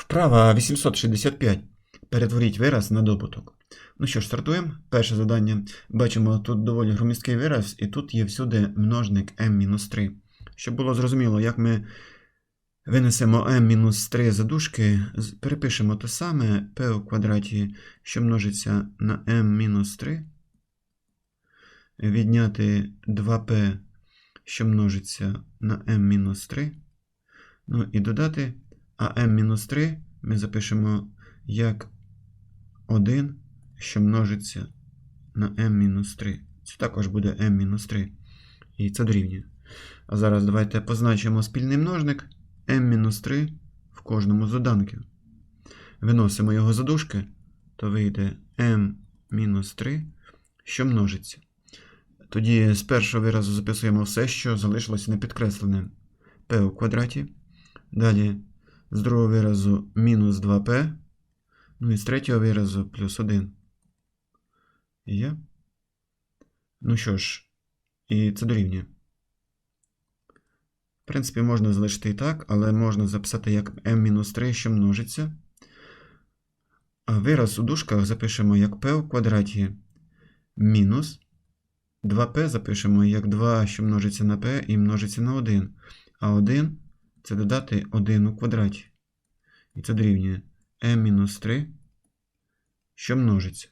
Вправа 865. Перетворіть вираз на добуток. Ну що ж, стартуємо. Перше завдання. Бачимо, тут доволі громісткий вираз, і тут є всюди множник m-3. Щоб було зрозуміло, як ми винесемо m-3 задушки, перепишемо те саме p у квадраті, що множиться на m-3, відняти 2p, що множиться на m-3, ну і додати а m-3 ми запишемо як 1, що множиться на m-3. Це також буде m-3. І це дорівнює. А зараз давайте позначимо спільний множник m-3 в кожному з доданків. Виносимо його за дужки, то вийде m-3, що множиться. Тоді з першого виразу записуємо все, що залишилося непідкресленим. p у квадраті. Далі з другого виразу мінус 2p. Ну і з третього виразу плюс 1. Є. Ну що ж, і це дорівнює. В принципі, можна залишити і так, але можна записати як m-3, що множиться. А вираз у дужках запишемо як p у квадраті мінус 2p запишемо як 2, що множиться на p і множиться на 1. А 1 це додати 1 у квадраті. І це дорівнює m-3, що множиться.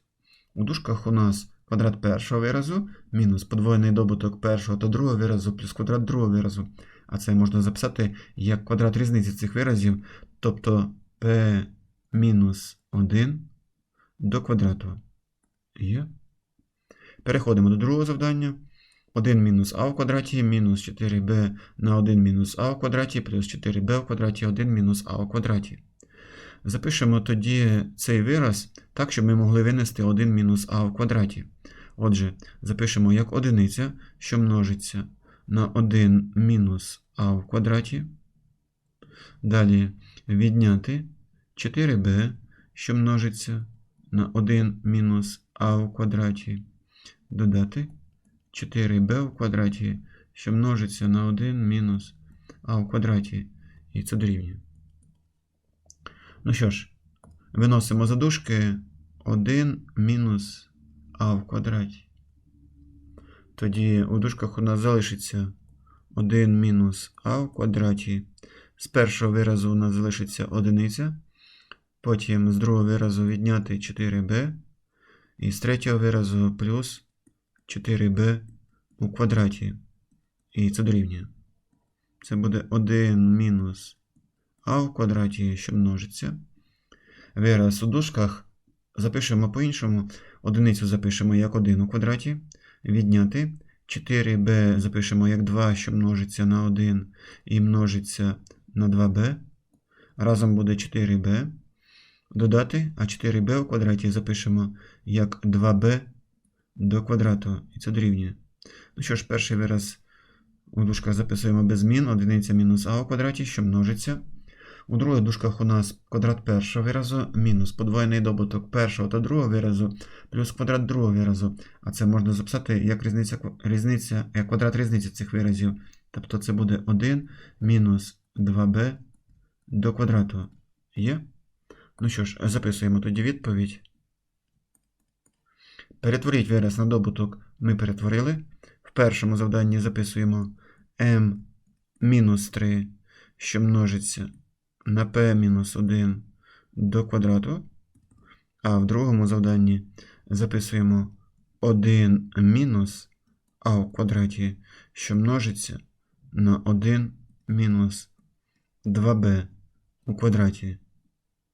У дужках у нас квадрат першого виразу мінус подвоєний добуток першого та другого виразу плюс квадрат другого виразу. А це можна записати як квадрат різниці цих виразів, тобто p-1 до квадрату. Є. Переходимо до другого завдання. 1 мінус а в квадраті мінус 4b на 1 мінус а в квадраті плюс 4b в квадраті 1 мінус а в квадраті. Запишемо тоді цей вираз так, щоб ми могли винести 1 мінус а в квадраті. Отже, запишемо як одиниця, що множиться на 1 мінус а в квадраті. Далі відняти 4b, що множиться на 1 мінус а в квадраті. Додати 4b в квадраті, що множиться на 1 мінус а в квадраті. І це дорівнює. Ну що ж, виносимо за дужки 1 мінус а в квадраті. Тоді у дужках у нас залишиться 1 мінус а в квадраті. З першого виразу у нас залишиться одиниця. Потім з другого виразу відняти 4b. І з третього виразу плюс 4b у квадраті. І це дорівнює. Це буде 1 мінус а в квадраті, що множиться. Вираз у дужках запишемо по-іншому. Одиницю запишемо як 1 у квадраті. Відняти. 4b запишемо як 2, що множиться на 1 і множиться на 2b. Разом буде 4b. Додати, а 4b у квадраті запишемо як 2b до квадрату. І це дорівнює. Ну що ж, перший вираз у дужках записуємо без змін. Одиниця мінус а у квадраті, що множиться. У других дужках у нас квадрат першого виразу мінус подвоєний добуток першого та другого виразу плюс квадрат другого виразу. А це можна записати як різниця, різниця, як квадрат різниці цих виразів. Тобто це буде 1 мінус 2b до квадрату. Є? Ну що ж, записуємо тоді відповідь. Перетворіть вираз на добуток ми перетворили. В першому завданні записуємо m-3, що множиться на p-1 до квадрату. А в другому завданні записуємо 1 мінус а в квадраті, що множиться на 1 мінус 2b у квадраті.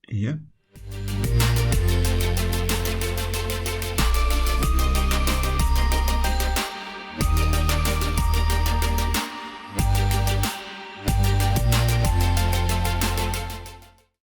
Є?